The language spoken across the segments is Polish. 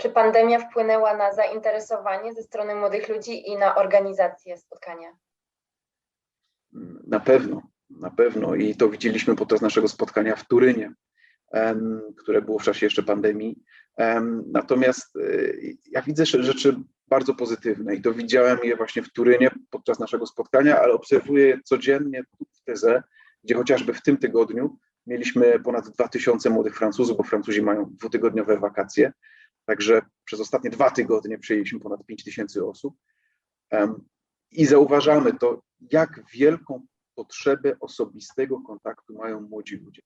Czy pandemia wpłynęła na zainteresowanie ze strony młodych ludzi i na organizację spotkania? Na pewno, na pewno. I to widzieliśmy podczas naszego spotkania w Turynie, które było w czasie jeszcze pandemii. Em, Natomiast y, ja widzę rzeczy bardzo pozytywne i to widziałem je właśnie w Turynie podczas naszego spotkania, ale obserwuję je codziennie w Teze, gdzie chociażby w tym tygodniu mieliśmy ponad 2000 młodych Francuzów, bo Francuzi mają dwutygodniowe wakacje. Także przez ostatnie dwa tygodnie przyjęliśmy ponad 5000 osób. Em, I zauważamy to, jak wielką potrzebę osobistego kontaktu mają młodzi ludzie.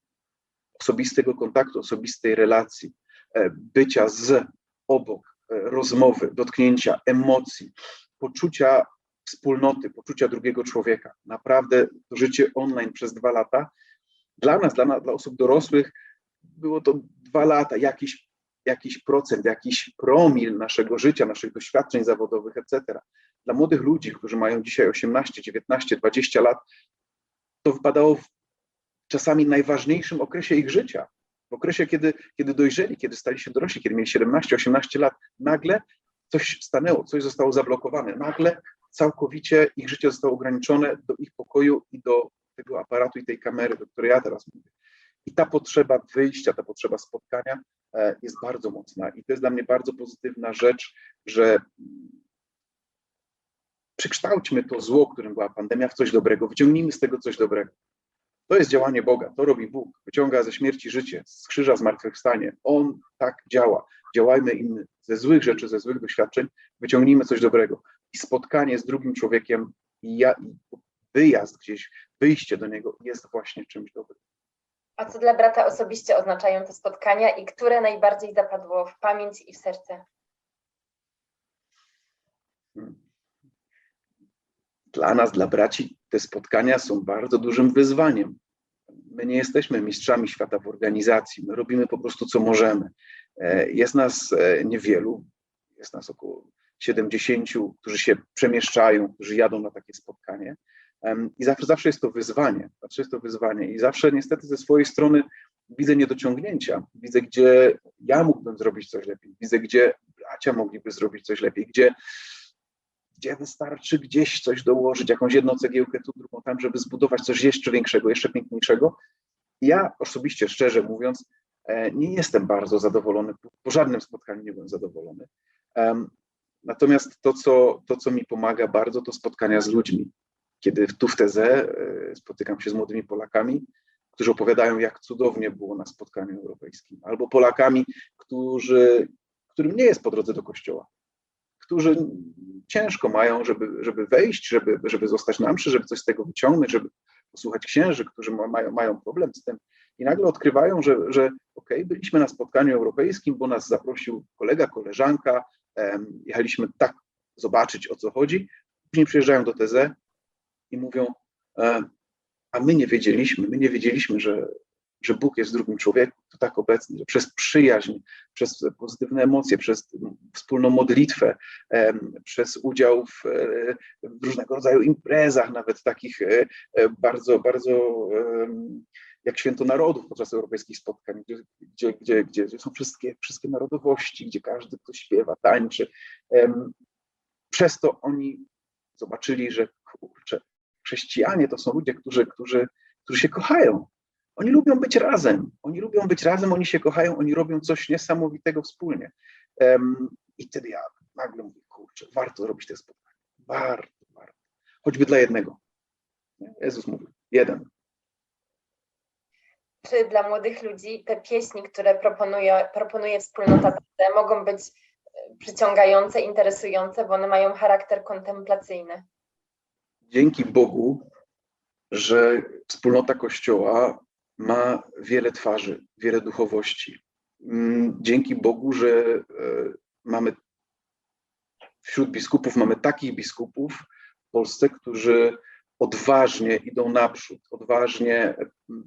Osobistego kontaktu, osobistej relacji, e, bycia z, obok, e, rozmowy, dotknięcia, emocji, poczucia wspólnoty, poczucia drugiego człowieka. Naprawdę to życie online przez dwa lata, dla nas, dla, nas, dla osób dorosłych, było to dwa lata, jakiś, jakiś procent, jakiś promil naszego życia, naszych doświadczeń zawodowych, etc. Dla młodych ludzi, którzy mają dzisiaj 18, 19, 20 lat, to wypadało w czasami najważniejszym okresie ich życia. W okresie, kiedy, kiedy dojrzeli, kiedy stali się dorośli, kiedy mieli 17, 18 lat, nagle coś stanęło, coś zostało zablokowane. Nagle całkowicie ich życie zostało ograniczone do ich pokoju i do tego aparatu i tej kamery, do której ja teraz mówię. I ta potrzeba wyjścia, ta potrzeba spotkania jest bardzo mocna. I to jest dla mnie bardzo pozytywna rzecz, że przekształćmy to zło, którym była pandemia, w coś dobrego. Wyciągnijmy z tego coś dobrego. To jest działanie Boga, to robi Bóg. Wyciąga ze śmierci życie, z krzyża zmartwychwstanie. On tak działa. Działajmy im ze złych rzeczy, ze złych doświadczeń, wyciągnijmy coś dobrego. I spotkanie z drugim człowiekiem, ja, wyjazd gdzieś, wyjście do niego jest właśnie czymś dobrym. A co dla brata osobiście oznaczają te spotkania i które najbardziej zapadło w pamięć i w serce? Dla nas, dla braci, te spotkania są bardzo dużym wyzwaniem. My nie jesteśmy mistrzami świata w organizacji, my robimy po prostu co możemy. E, Jest nas e, niewielu, jest nas około 70, którzy się przemieszczają, którzy jadą na takie spotkanie. I zawsze, zawsze jest to wyzwanie, zawsze jest to wyzwanie. I zawsze niestety ze swojej strony widzę niedociągnięcia, widzę, gdzie ja mógłbym zrobić coś lepiej, widzę, gdzie bracia mogliby zrobić coś lepiej, gdzie gdzie wystarczy gdzieś coś dołożyć, jakąś jedną cegiełkę tu, drugą tam, żeby zbudować coś jeszcze większego, jeszcze piękniejszego. Ja osobiście, szczerze mówiąc, e, nie jestem bardzo zadowolony, po żadnym spotkaniu nie byłem zadowolony. Natomiast to co, to, co mi pomaga bardzo, to spotkania z ludźmi. Kiedy tu w Teze e, spotykam się z młodymi Polakami, którzy opowiadają, jak cudownie było na spotkaniu europejskim, albo Polakami, którzy, którym nie jest po drodze do kościoła, którzy ciężko mają, żeby, żeby wejść, żeby, żeby zostać na mszy, żeby coś z tego wyciągnąć, żeby posłuchać księży, którzy ma, mają, mają problem z tym. I nagle odkrywają, że, że okej, okay, byliśmy na spotkaniu europejskim, bo nas zaprosił kolega, koleżanka, jechaliśmy tak zobaczyć, o co chodzi. Później przyjeżdżają do TZ i mówią, e, a my nie wiedzieliśmy, my nie wiedzieliśmy, że, że Bóg jest w drugim człowieku, to tak obecny, że przez przyjaźń, przez pozytywne emocje, przez wspólną modlitwę, przez udział w, w różnego rodzaju imprezach, nawet takich e, bardzo, bardzo jak Święto Narodów podczas europejskich spotkań, gdzie, gdzie, gdzie, gdzie są wszystkie, wszystkie narodowości, gdzie każdy, kto śpiewa, tańczy. Przez to oni zobaczyli, że kurczę, chrześcijanie to są ludzie, którzy, którzy, którzy się kochają, oni lubią być razem, oni lubią być razem, oni się kochają, oni robią coś niesamowitego wspólnie. Um, I wtedy ja nagle mówię, kurczę, warto robić te spotkania. Warto, warto. Choćby dla jednego. Jezus mówi, jeden. Czy dla młodych ludzi te pieśni, które proponuje, proponuje wspólnota mogą być przyciągające, interesujące, bo one mają charakter kontemplacyjny? Dzięki Bogu, że wspólnota Kościoła ma wiele twarzy, wiele duchowości. Dzięki Bogu, że mamy wśród biskupów mamy takich biskupów w Polsce, którzy odważnie idą naprzód, odważnie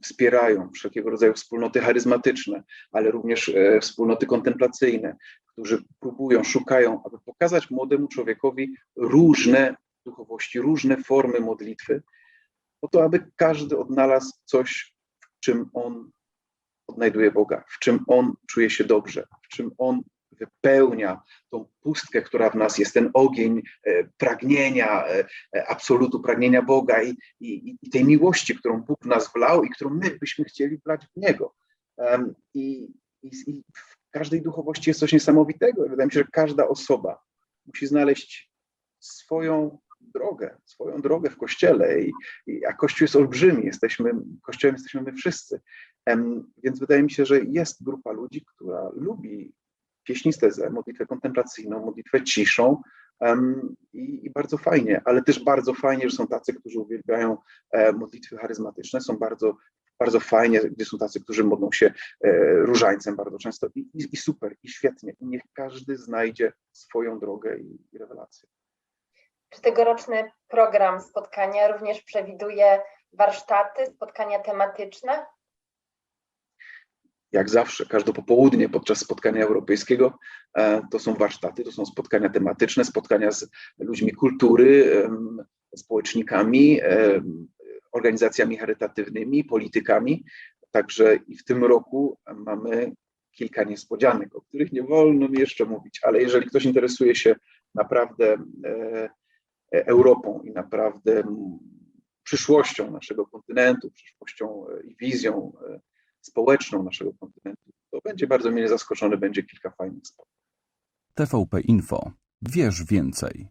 wspierają wszelkiego rodzaju wspólnoty charyzmatyczne, ale również wspólnoty kontemplacyjne, którzy próbują, szukają, aby pokazać młodemu człowiekowi różne duchowości, różne formy modlitwy, po to, aby każdy odnalazł coś, w czym on odnajduje Boga, w czym on czuje się dobrze, w czym on wypełnia tą pustkę, która w nas jest, ten ogień e, pragnienia, e, e, absolutu pragnienia Boga i, i, i tej miłości, którą Bóg w nas wlał i którą my byśmy chcieli wlać w Niego. I, I w każdej duchowości jest coś niesamowitego. Wydaje mi się, że każda osoba musi znaleźć swoją drogę, swoją drogę w Kościele, i, i, a Kościół jest olbrzymi, jesteśmy, Kościołem jesteśmy my wszyscy. Więc wydaje mi się, że jest grupa ludzi, która lubi pieśnistezę, modlitwę kontemplacyjną, modlitwę ciszą i, i bardzo fajnie, ale też bardzo fajnie, że są tacy, którzy uwielbiają e, modlitwy charyzmatyczne, są bardzo bardzo fajnie, gdzie są tacy, którzy modlą się e, różańcem bardzo często i, i, i super, i świetnie. Niech każdy znajdzie swoją drogę i, i rewelację. Czy tegoroczny program spotkania również przewiduje warsztaty, spotkania tematyczne? Jak zawsze, każde popołudnie podczas spotkania europejskiego e, to są warsztaty, to są spotkania tematyczne, spotkania z ludźmi kultury, społecznikami, em, organizacjami charytatywnymi, politykami. Także i w tym roku mamy kilka niespodzianek, o których nie wolno mi jeszcze mówić, ale jeżeli ktoś interesuje się naprawdę e, Europą i naprawdę przyszłością naszego kontynentu, przyszłością e, i wizją e, społeczną naszego kontynentu, to będzie bardzo mile zaskoczony, będzie kilka fajnych spotkań. TVP Info. Wierz więcej.